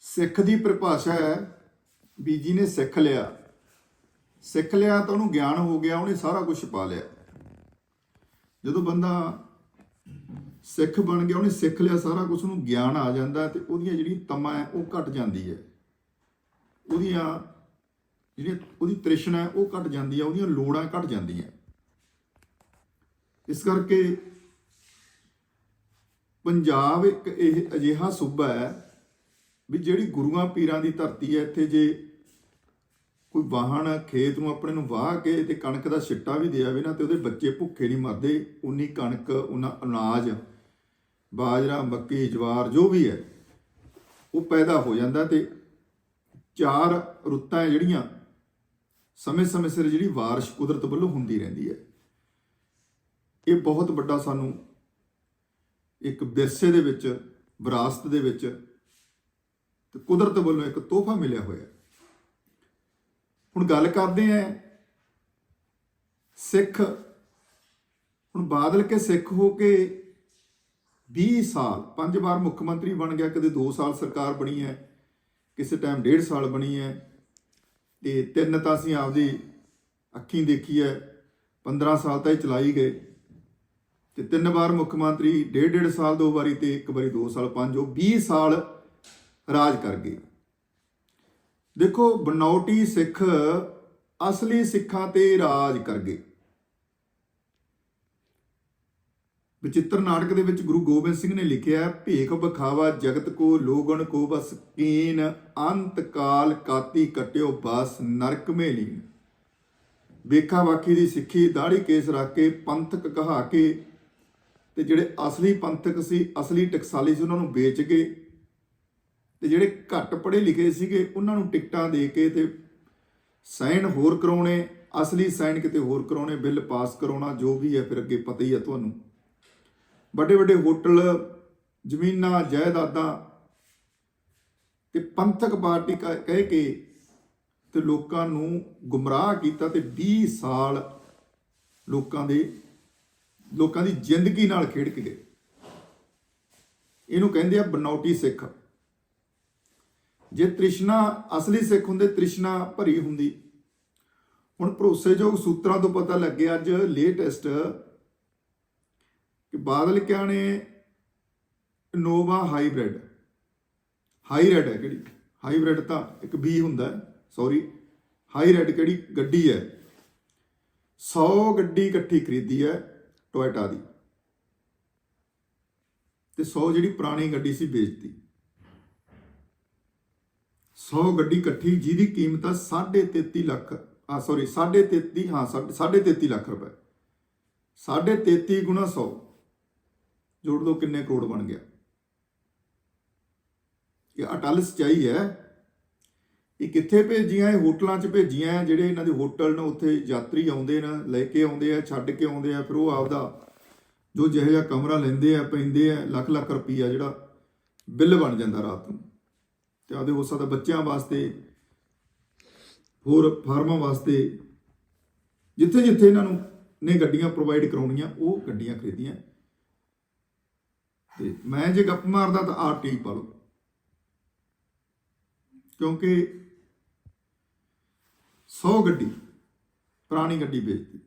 ਸਿੱਖ ਦੀ ਪਰਿਭਾਸ਼ਾ ਹੈ ਬੀਜੀ ਨੇ ਸਿੱਖ ਲਿਆ ਸਿੱਖ ਲਿਆ ਤਾਂ ਉਹਨੂੰ ਗਿਆਨ ਹੋ ਗਿਆ, ਉਹਨੇ ਸਾਰਾ ਕੁਝ ਪਾ ਲਿਆ। ਜਦੋਂ ਬੰਦਾ ਸਿੱਖ ਬਣ ਗਿਆ, ਉਹਨੇ ਸਿੱਖ ਲਿਆ, ਸਾਰਾ ਕੁਝ ਉਹਨੂੰ ਗਿਆਨ ਆ ਜਾਂਦਾ ਤੇ ਉਹਦੀਆਂ ਜਿਹੜੀ ਤਮਾ ਹੈ, ਉਹ ਘਟ ਜਾਂਦੀ ਹੈ। ਉਹਦੀਆਂ ਜਿਹੜੀ ਉਹਦੀ ਤ੍ਰਿਸ਼ਨਾ ਹੈ, ਉਹ ਘਟ ਜਾਂਦੀ ਹੈ, ਉਹਦੀਆਂ ਲੋੜਾਂ ਘਟ ਜਾਂਦੀਆਂ। ਇਸ ਕਰਕੇ ਪੰਜਾਬ ਇੱਕ ਇਹ ਅਜਿਹਾ ਸੂਬਾ ਹੈ ਵੀ ਜਿਹੜੀ ਗੁਰੂਆਂ ਪੀਰਾਂ ਦੀ ਧਰਤੀ ਹੈ, ਇੱਥੇ ਜੇ ਕੋਈ ਵਾਹਣ ਖੇਤ ਨੂੰ ਆਪਣੇ ਨੂੰ ਵਾਹ ਕੇ ਤੇ ਕਣਕ ਦਾ ਛਿੱਟਾ ਵੀ ਦੇ ਆਵੇ ਨਾ, ਤੇ ਉਹਦੇ ਬੱਚੇ ਭੁੱਖੇ ਨਹੀਂ ਮਰਦੇ ਉਨੀ ਕਣਕ ਉਹਨਾਂ ਅਨਾਜ, ਬਾਜਰਾ, ਮੱਕੀ, ਜਵਾਰ, ਜੋ ਵੀ ਹੈ, ਉਹ ਪੈਦਾ ਹੋ ਜਾਂਦਾ ਤੇ ਚਾਰ ਰੁੱਤਾਂ ਜਿਹੜੀਆਂ ਸਮੇਂ-ਸਮੇਂ ਸਿਰ ਜਿਹੜੀ ਬਾਰਿਸ਼ ਕੁਦਰਤ ਵੱਲੋਂ ਹੁੰਦੀ ਰਹਿੰਦੀ ਹੈ। ਇਹ ਬਹੁਤ ਵੱਡਾ ਸਾਨੂੰ ਇੱਕ ਵਿਰਸੇ ਦੇ ਵਿੱਚ, ਵਿਰਾਸਤ ਦੇ ਵਿੱਚ ਤੇ ਕੁਦਰਤ ਵੱਲੋਂ ਇੱਕ ਤੋਹਫਾ ਮਿਲਿਆ ਹੋਇਆ ਹੁਣ ਗੱਲ ਕਰਦੇ ਆਂ ਸਿੱਖ, ਹੁਣ ਬਾਦਲ ਕੇ ਸਿੱਖ ਹੋ ਕੇ 20 ਸਾਲ, ਪੰਜ ਵਾਰ ਮੁੱਖ ਮੰਤਰੀ ਬਣ ਗਿਆ, ਕਦੇ 2 ਸਾਲ ਸਰਕਾਰ ਬਣੀ ਹੈ, ਕਿਸੇ ਟਾਈਮ 1.5 ਸਾਲ ਬਣੀ ਹੈ, ਤੇ ਤਿੰਨ ਤਾਂ ਅਸੀਂ ਆਪਦੀ ਅੱਖੀਂ ਦੇਖੀ ਹੈ 15 ਸਾਲ ਤਾਂ ਇਹ ਚਲਾਈ ਗਏ, ਤੇ ਤਿੰਨ ਵਾਰ ਮੁੱਖ ਮੰਤਰੀ ਡੇਢ ਡੇਢ ਸਾਲ ਦੋ ਵਾਰੀ ਤੇ ਇੱਕ ਵਾਰੀ 2 ਸਾਲ, ਪੰਜ, ਉਹ 20 ਸਾਲ ਰਾਜ ਕਰ ਗਏ। ਦੇਖੋ, ਬਨੌਟੀ ਸਿੱਖ ਅਸਲੀ ਸਿੱਖਾਂ ਤੇ ਰਾਜ ਕਰ ਗਏ। ਵਿਚਿੱਤਰ ਨਾਟਕ ਦੇ ਵਿੱਚ ਗੁਰੂ ਗੋਬਿੰਦ ਸਿੰਘ ਨੇ ਲਿਖਿਆ ਭੇਖ ਬਖਾਵਾ ਜਗਤ ਕੋ ਲੋਗਣ ਕੋ ਬਸ ਕੀਨ, ਅੰਤ ਕਾਲ ਕਾਤੀ ਕਟਿਓ ਬਸ ਨਰਕ ਮੇ ਲੀਨ ਵੇਖਾ ਵਾਕੀ ਦੀ ਸਿੱਖੀ ਦਾੜੀ ਕੇਸ ਰੱਖ ਕੇ ਪੰਥਕ ਕਹਾ ਕੇ ਤੇ ਜਿਹੜੇ ਅਸਲੀ ਪੰਥਕ ਸੀ, ਅਸਲੀ ਟਕਸਾਲੀ ਸੀ, ਉਹਨਾਂ ਨੂੰ ਵੇਚ ਕੇ ਤੇ ਜਿਹੜੇ ਘੱਟ ਪੜ੍ਹੇ ਲਿਖੇ ਸੀਗੇ, ਉਹਨਾਂ ਨੂੰ ਟਿਕਟਾਂ ਦੇ ਕੇ ਤੇ ਸਾਈਨ ਹੋਰ ਕਰਾਉਣੇ, ਅਸਲੀ ਸਾਈਨ ਕਿਤੇ ਹੋਰ ਕਰਾਉਣੇ, ਬਿੱਲ ਪਾਸ ਕਰਾਉਣਾ, ਜੋ ਵੀ ਹੈ, ਫਿਰ ਅੱਗੇ ਪਤਾ ਹੀ ਹੈ ਤੁਹਾਨੂੰ। ਵੱਡੇ ਵੱਡੇ ਹੋਟਲ, ਜ਼ਮੀਨਾਂ, ਜਾਇਦਾਦਾਂ ਤੇ ਪੰਥਕ ਪਾਰਟੀ ਕ- ਕਹਿ ਕੇ ਤੇ ਲੋਕਾਂ ਨੂੰ ਗੁੰਮਰਾਹ ਕੀਤਾ ਤੇ 20 ਸਾਲ ਲੋਕਾਂ ਦੇ, ਲੋਕਾਂ ਦੀ ਜ਼ਿੰਦਗੀ ਨਾਲ ਖੇਡ ਕੇ ਗਏ। ਇਹਨੂੰ ਕਹਿੰਦੇ ਆ ਬਨੌਟੀ ਸਿੱਖ। ਜੇ ਤ੍ਰਿਸ਼ਨਾ ਅਸਲੀ ਸਿੱਖ ਹੁੰਦੇ, ਤ੍ਰਿਸ਼ਨਾ ਭਰੀ ਹੁੰਦੀ। ਹੁਣ ਭਰੋਸੇਯੋਗ ਸੂਤਰਾਂ ਤੋਂ ਪਤਾ ਲੱਗਿਆ ਅੱਜ ਲੇਟੈਸਟ ਕਿ ਬਾਦਲ ਕਿਆ ਨੇ? ਇਨੋਵਾ ਹਾਈਬ੍ਰਿਡ ਹਾਈਰੈਡ ਹੈ ਕਿਹੜੀ? ਹਾਈਬ੍ਰਿਡ ਤਾਂ ਇੱਕ ਬੀ ਹੁੰਦਾ ਸੌਰੀ ਹਾਈਰੈਡ ਕਿਹੜੀ? ਗੱਡੀ ਹੈ। 100 ਗੱਡੀ ਇਕੱਠੀ ਖਰੀਦੀ ਹੈ ਟੋਇਟਾ ਦੀ। ਤੇ 100 ਜਿਹੜੀ ਪੁਰਾਣੀ ਗੱਡੀ ਸੀ ਵੇਚਤੀ। 100 ਗੱਡੀ ਇਕੱਠੀ, ਜਿਹਦੀ ਕੀਮਤ ਆ 33.5 ਲੱਖ, ਆ ਸੌਰੀ 33.5 ਹਾਂ 33.5 ਲੱਖ ਰੁਪਏ। 33.5 ਗੁਣਾ 100 ਜੋੜ ਦੋ ਕਿੰਨੇ ਕਰੋੜ ਬਣ ਗਿਆ। ਇਹ ਅਟਲ ਸਚਾਈ ਹੈ। ਇਹ ਕਿੱਥੇ ਭੇਜੀਆਂ, ਇਹ ਹੋਟਲਾਂ 'ਚ ਭੇਜੀਆਂ ਜਿਹੜੇ ਇਹਨਾਂ ਦੇ ਹੋਟਲ ਨੇ, ਉੱਥੇ ਯਾਤਰੀ ਆਉਂਦੇ ਨੇ, ਲੈ ਕੇ ਆਉਂਦੇ ਆ, ਛੱਡ ਕੇ ਆਉਂਦੇ ਆ, ਫਿਰ ਉਹ ਆਪਦਾ ਜੋ ਜਿਹੋ ਜਿਹਾ ਕਮਰਾ ਲੈਂਦੇ ਆ, ਪੈਂਦੇ ਆ ਲੱਖ ਲੱਖ ਰੁਪਈਆ ਜਿਹੜਾ ਬਿੱਲ ਬਣ ਜਾਂਦਾ ਰਾਤ ਨੂੰ। ਤੇ ਆਪਦੇ ਹੋ ਸਕਦਾ ਬੱਚਿਆਂ ਵਾਸਤੇ, ਹੋਰ ਫਾਰਮਾਂ ਵਾਸਤੇ, ਜਿੱਥੇ ਜਿੱਥੇ ਇਹਨਾਂ ਨੂੰ ਨੇ ਗੱਡੀਆਂ ਪ੍ਰੋਵਾਈਡ ਕਰਾਉਣੀਆਂ, ਉਹ ਗੱਡੀਆਂ ਖਰੀਦੀਆਂ। ਤੇ ਮੈਂ ਜੇ ਗੱਪ ਮਾਰਦਾ ਤਾਂ ਆਰ ਟੀ ਪਾ ਲਓ। ਕਿਉਂਕਿ 100 ਗੱਡੀ, ਪੁਰਾਣੀ ਗੱਡੀ ਵੇਚਦੀ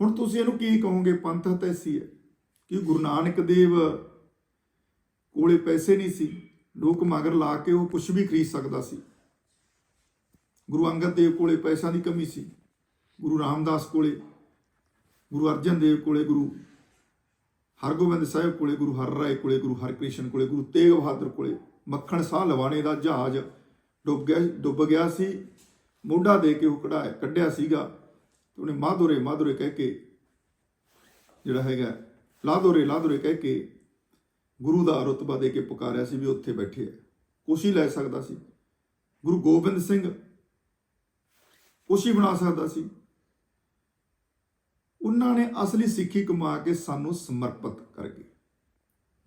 ਹੁਣ ਤੁਸੀਂ ਇਹਨੂੰ ਕੀ ਕਹੋਗੇ? ਪੰਥ ਤੈਸੀ ਹੈ ਕਿ ਗੁਰੂ ਨਾਨਕ ਦੇਵ ਕੋਲੇ ਪੈਸੇ ਨਹੀਂ ਸੀ। ਲੋਕ ਮਗਰ ਲਾ ਕੇ ਉਹ ਕੁਝ ਵੀ ਖਰੀਦ ਸਕਦਾ ਸੀ। ਗੁਰੂ ਅੰਗਦ ਦੇਵ ਕੋਲੇ ਪੈਸਿਆਂ ਦੀ ਕਮੀ ਸੀ। ਗੁਰੂ ਰਾਮਦਾਸ ਕੋਲੇ, ਗੁਰੂ ਅਰਜਨ ਦੇਵ ਕੋਲੇ, ਗੁਰੂ ਹਰਗੋਬਿੰਦ ਸਾਹਿਬ ਕੋਲੇ, ਗੁਰੂ ਹਰਰਾਏ ਕੋਲੇ, ਗੁਰੂ ਹਰਕ੍ਰਿਸ਼ਨ ਕੋਲੇ, ਗੁਰੂ ਤੇਗ ਬਹਾਦਰ ਕੋਲੇ ਮੱਖਣ ਸਾਹ ਲਵਾਣੇ ਦਾ ਜਹਾਜ਼ ਡੁੱਬ ਗਿਆ ਡੁੱਬ ਗਿਆ ਸੀ। ਮੋਢਾ ਦੇ ਕੇ ਉਹ ਕਢਾਇਆ, ਕੱਢਿਆ ਸੀਗਾ ਤੇ ਉਹਨੇ ਮਾਧੁਰੇ ਮਾਧੁਰੇ ਕਹਿ ਕੇ ਜਿਹੜਾ ਹੈਗਾ ਲਾਧੁਰੇ ਲਾਧੁਰੇ ਕਹਿ ਕੇ ਗੁਰੂ ਦਾ ਰਤਬਾ ਦੇ ਕੇ ਪੁਕਾਰਿਆ ਸੀ ਵੀ ਉੱਥੇ ਬੈਠੇ ਆ। ਕੁਛ ਹੀ ਲੈ ਸਕਦਾ ਸੀ। ਗੁਰੂ ਗੋਬਿੰਦ ਸਿੰਘ ਕੁਛ ਹੀ ਬਣਾ ਸਕਦਾ ਸੀ। ਉਹਨਾਂ ਨੇ ਅਸਲੀ ਸਿੱਖੀ ਕਮਾ ਕੇ ਸਾਨੂੰ ਸਮਰਪਿਤ ਕਰ ਗਏ।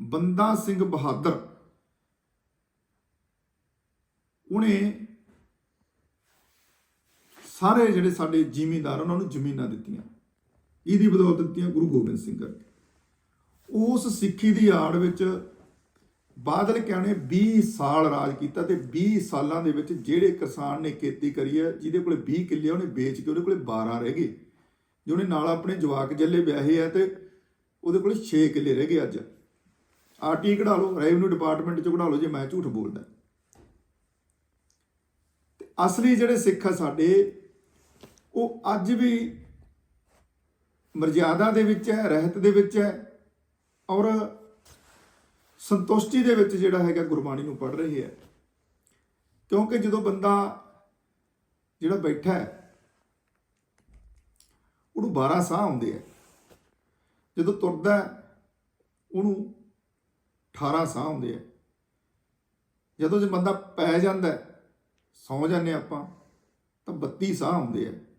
ਬੰਦਾ ਸਿੰਘ ਬਹਾਦਰ ਉਹਨੇ ਸਾਰੇ ਜਿਹੜੇ ਸਾਡੇ ਜ਼ਿਮੀਂਦਾਰ, ਉਹਨਾਂ ਨੂੰ ਜ਼ਮੀਨਾਂ ਦਿੱਤੀਆਂ। ਇਹਦੀ ਬਦੌਲਤ ਦਿੱਤੀਆਂ ਗੁਰੂ ਗੋਬਿੰਦ ਸਿੰਘ ਕਰਕੇ। ਉਸ ਸਿੱਖੀ ਦੀ ਆੜ ਵਿੱਚ ਬਾਦਲ ਕਿਆ ਨੇ 20 ਸਾਲ ਰਾਜ ਕੀਤਾ ਤੇ 20 ਸਾਲਾਂ ਦੇ ਵਿੱਚ ਜਿਹੜੇ ਕਿਸਾਨ ਨੇ ਖੇਤੀ ਕਰੀ ਹੈ ਜਿਹਦੇ ਕੋਲੇ 20 ਕਿੱਲੇ ਆ, ਉਹਨੇ ਵੇਚ ਕੇ ਉਹਦੇ ਕੋਲੇ 12 ਰਹਿ ਗਏ। ਜੇ ਉਹਨੇ ਨਾਲ ਆਪਣੇ ਜਵਾਕ ਜੱਲੇ ਵਿਆਹੇ ਆ ਤੇ ਉਹਦੇ ਕੋਲੇ 6 ਕਿੱਲੇ ਰਹਿ ਗਏ ਅੱਜ। ਆਰਟੀ ਕਢਾ ਲਓ ਰੈਵਨਿਊ ਡਿਪਾਰਟਮੈਂਟ ਚ ਕਢਾ ਲਓ ਜੇ ਮੈਂ ਝੂਠ ਬੋਲਦਾ। ਤੇ ਅਸਲੀ ਜਿਹੜੇ ਸਿੱਖ ਆ ਸਾਡੇ ਉਹ ਅੱਜ ਵੀ ਮਰਜ਼ਾਦਾ ਦੇ ਵਿੱਚ ਹੈ ਰਹਿਤ ਦੇ ਵਿੱਚ ਹੈ ਔਰ ਸੰਤੁਸ਼ਟੀ ਦੇ ਵਿੱਚ ਜਿਹੜਾ ਹੈਗਾ ਗੁਰਬਾਣੀ ਨੂੰ ਪੜ੍ਹ ਰਹੇ ਹੈ। ਕਿਉਂਕਿ ਜਦੋਂ ਬੰਦਾ ਜਿਹੜਾ ਬੈਠਾ ਹੈ ਉਹਨੂੰ 12 ਸਾਹ ਆਉਂਦੇ ਆ। ਜਦੋਂ ਤੁਰਦਾ ਉਹਨੂੰ 18 ਸਾਹ ਆਉਂਦੇ ਆ। ਜਦੋਂ ਜੇ ਬੰਦਾ ਪੈ ਜਾਂਦਾ ਹੈ, ਸੌਂ ਜਾਂਦੇ ਆਪਾਂ ਤਾਂ 32 ਸਾਹ ਆਉਂਦੇ ਆ।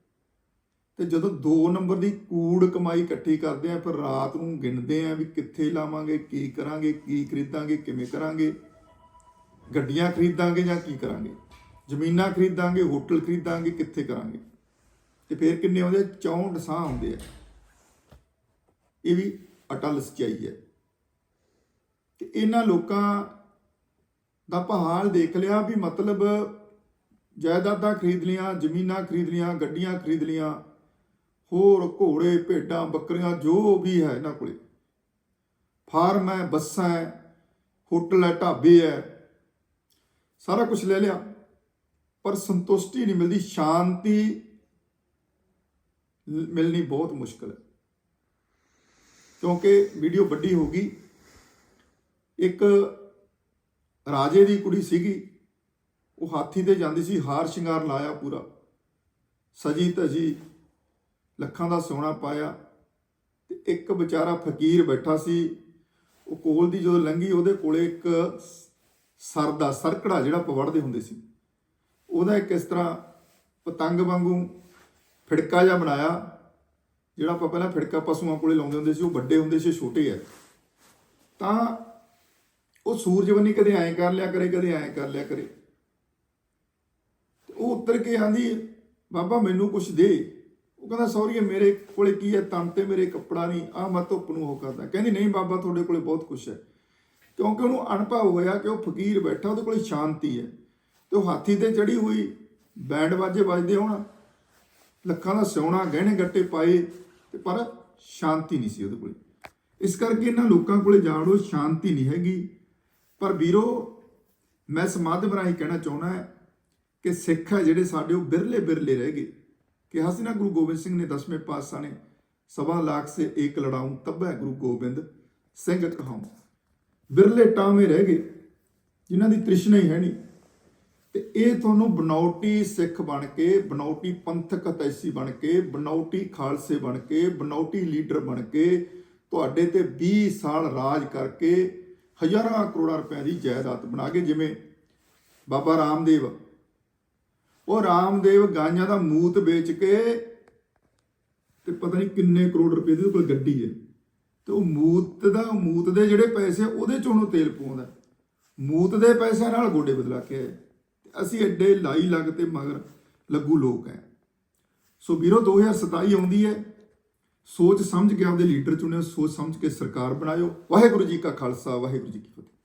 ਤੇ ਜਦੋਂ 2 ਨੰਬਰ ਦੀ ਕੂੜ ਕਮਾਈ ਇਕੱਠੀ ਕਰਦੇ ਆ, ਫਿਰ ਰਾਤ ਨੂੰ ਗਿਣਦੇ ਆ ਵੀ ਕਿੱਥੇ ਲਾਵਾਂਗੇ, ਕੀ ਕਰਾਂਗੇ, ਕੀ ਖਰੀਦਾਂਗੇ, ਕਿਵੇਂ ਕਰਾਂਗੇ, ਗੱਡੀਆਂ ਖਰੀਦਾਂਗੇ ਜਾਂ ਕੀ ਕਰਾਂਗੇ, ਜ਼ਮੀਨਾਂ ਖਰੀਦਾਂਗੇ, ਹੋਟਲ ਖਰੀਦਾਂਗੇ, ਕਿੱਥੇ ਕਰਾਂਗੇ। ਤੇ ਫਿਰ ਕਿੰਨੇ ਆਉਂਦੇ ਆ? 64 ਸਾਹ ਆਉਂਦੇ ਆ। ਇਹ ਵੀ ਅਟਲ ਸਚਾਈ ਹੈ। ਤੇ ਇਹਨਾਂ ਲੋਕਾਂ ਦਾ ਪਹਾੜ ਦੇਖ ਲਿਆ ਵੀ ਮਤਲਬ ਜਾਇਦਾਦਾਂ ਖਰੀਦ ਲੀਆਂ, ਜ਼ਮੀਨਾਂ ਖਰੀਦ ਲੀਆਂ, ਗੱਡੀਆਂ ਖਰੀਦ ਲੀਆਂ ਹੋਰ ਘੋੜੇ, ਭੇਡਾਂ, ਬੱਕਰੀਆਂ, ਜੋ ਵੀ ਹੈ ਇਹਨਾਂ ਕੋਲੇ। ਫਾਰਮ ਹੈ, ਬੱਸਾਂ ਹੈ, ਹੋਟਲ ਹੈ, ਢਾਬੇ ਹੈ, ਸਾਰਾ ਕੁਝ ਲੈ ਲਿਆ। ਪਰ ਸੰਤੁਸ਼ਟੀ ਨਹੀਂ ਮਿਲਦੀ, ਸ਼ਾਂਤੀ ਮਿਲਣੀ ਬਹੁਤ ਮੁਸ਼ਕਲ ਹੈ। ਕਿਉਂਕਿ ਵੀਡੀਓ ਵੱਡੀ ਹੋ ਗਈ। ਇੱਕ ਰਾਜੇ ਦੀ ਕੁੜੀ ਸੀਗੀ, ਉਹ ਹਾਥੀ ਤੇ ਜਾਂਦੀ ਸੀ, ਹਾਰ ਸ਼ਿੰਗਾਰ ਲਾਇਆ ਪੂਰਾ। ਸਜੀ ਧਜੀ ਲੱਖਾਂ ਦਾ ਸੋਨਾ ਪਾਇਆ ਤੇ ਇੱਕ ਵਿਚਾਰਾ ਫਕੀਰ ਬੈਠਾ ਸੀ। ਉਹ ਕੋਲ ਦੀ ਜਦੋਂ ਲੰਘੀ, ਉਹਦੇ ਕੋਲੇ ਇੱਕ ਸਰ ਦਾ ਸਰਕੜਾ ਜਿਹੜਾ ਪਵੜਦੇ ਹੁੰਦੇ ਸੀ। ਉਹਦਾ ਇੱਕ ਇਸ ਤਰ੍ਹਾਂ ਪਤੰਗ ਵਾਂਗੂ ਫਿੜਕਾ ਜਿਹਾ ਬਣਾਇਆ, ਜਿਹੜਾ ਆਪਾਂ ਪਹਿਲਾਂ ਫਿੜਕਾ ਪਸ਼ੂਆਂ ਕੋਲੇ ਲਾਉਂਦੇ ਹੁੰਦੇ ਸੀ, ਉਹ ਵੱਡੇ ਹੁੰਦੇ ਸੀ, ਛੋਟੇ ਆ। ਤਾਂ ਉਹ ਸੂਰਜ ਕਦੇ ਐਂ ਕਰ ਲਿਆ ਕਰੇ, ਕਦੇ ਐਂ ਕਰ ਲਿਆ ਕਰੇ। ਉਹ ਉੱਤਰ ਕੇ ਆਂਦੀ, ਬਾਬਾ, ਮੈਨੂੰ ਕੁਛ ਦੇ। ਉਹ ਕਹਿੰਦਾ, ਸੌਰੀ ਮੇਰੇ ਕੋਲੇ ਕੀ ਹੈ? ਤਨ ਤੇ ਮੇਰੇ ਕੱਪੜਾ ਨਹੀਂ। ਆ ਮੈਂ ਧੁੱਪ ਨੂੰ ਹੋ ਕਰਦਾ। ਕਹਿੰਦੀ, ਨਹੀਂ ਬਾਬਾ, ਤੁਹਾਡੇ ਕੋਲੇ ਬਹੁਤ ਕੁਛ ਹੈ। ਕਿਉਂਕਿ ਉਹਨੂੰ ਅਨੁਭਵ ਹੋਇਆ ਕਿ ਉਹ ਫਕੀਰ ਬੈਠਾ, ਉਹਦੇ ਕੋਲੇ ਸ਼ਾਂਤੀ ਹੈ। ਤੇ ਉਹ ਹਾਥੀ ਤੇ ਚੜੀ ਹੋਈ, ਬੈਂਡ ਵਾਜੇ ਵੱਜਦੇ ਹੋਣ। ਲੱਖਾਂ ਦਾ ਸੋਨਾ ਗਹਿਣੇ ਗੱਟੇ ਪਾਏ, ਤੇ ਪਰ ਸ਼ਾਂਤੀ ਨਹੀਂ ਸੀ ਉਹਦੇ ਕੋਲੇ। ਇਸ ਕਰਕੇ ਇਹਨਾਂ ਲੋਕਾਂ ਕੋਲੇ ਜਾਣੋ ਸ਼ਾਂਤੀ ਨਹੀਂ ਹੈਗੀ। ਪਰ ਵੀਰੋ, ਮੈਂ ਸਮਾਧ ਰਾਹੀਂ ਕਹਿਣਾ ਚਾਹੁੰਦਾ ਕਿ ਸਿੱਖ ਹੈ ਜਿਹੜੇ ਸਾਡੇ ਉਹ ਬਿਰਲੇ ਬਿਰਲੇ ਰਹਿ ਗਏ। ਕਿਹਾ ਸੀ ਨਾ ਗੁਰੂ ਗੋਬਿੰਦ ਸਿੰਘ ਨੇ ਦਸਵੇਂ ਪਾਤਸ਼ਾਹ ਨੇ ਸਵਾ ਲੱਖ ਸੇ ਏਕ ਲੜਾਉਂ ਤਬੈ ਗੁਰੂ ਗੋਬਿੰਦ ਸਿੰਘ ਕਹਾਉ। ਬਿਰਲੇ ਟਾਵੇਂ ਰਹਿ ਗਏ, ਜਿਨ੍ਹਾਂ ਦੀ ਤ੍ਰਿਸ਼ਨਾ ਹੀ ਹੈ ਨਹੀਂ। ਤੇ ਇਹ ਤੁਹਾਨੂੰ ਬਨੌਟੀ ਸਿੱਖ ਬਣ ਕੇ, ਬਨੌਟੀ ਪੰਥਕ ਅਤੈਸੀ ਬਣ ਕੇ, ਬਨੌਟੀ ਖਾਲਸੇ ਬਣ ਕੇ, ਬਨੌਟੀ ਲੀਡਰ ਬਣ ਕੇ, ਤੁਹਾਡੇ ਤੇ 20 ਸਾਲ ਰਾਜ ਕਰਕੇ ਹਜ਼ਾਰਾਂ ਕਰੋੜਾਂ ਰੁਪਏ ਦੀ ਜਾਇਦਾਦ ਬਣਾ ਕੇ, ਜਿਵੇਂ ਬਾਬਾ ਰਾਮਦੇਵ ਉਹ ਰਾਮਦੇਵ ਗਾਈਆਂ ਦਾ ਮੂਤ ਵੇਚ ਕੇ ਤੇ ਪਤਾ ਨਹੀਂ ਕਿੰਨੇ ਕਰੋੜ ਰੁਪਏ ਦੀ ਉਹਦੇ ਕੋਲ ਗੱਡੀ ਹੈ। ਤੇ ਉਹ ਮੂਤ ਦਾ, ਮੂਤ ਦੇ ਜਿਹੜੇ ਪੈਸੇ ਉਹਦੇ ਚੋਂ ਉਹਨੂੰ ਤੇਲ ਪਾਉਂਦਾ ਮੂਤ ਦੇ ਪੈਸਿਆਂ ਨਾਲ ਗੋਡੇ ਬਦਲਾ ਕੇ ਆਏ। ਅਸੀਂ ਐਡੇ ਲਾਈ ਲੱਗ ਤੇ ਮਗਰ ਲੱਗੂ ਲੋਕ ਹੈ। ਸੋ ਵੀਰੋ 2027 ਆਉਂਦੀ ਹੈ। ਸੋਚ ਸਮਝ ਕੇ ਆਪਦੇ ਲੀਡਰ ਚੁਣਿਓ, ਸੋਚ ਸਮਝ ਕੇ ਸਰਕਾਰ ਬਣਾਇਓ। ਵਾਹਿਗੁਰੂ ਜੀ ਕਾ ਖਾਲਸਾ, ਵਾਹਿਗੁਰੂ ਜੀ ਕੀ ਫਤਿਹ।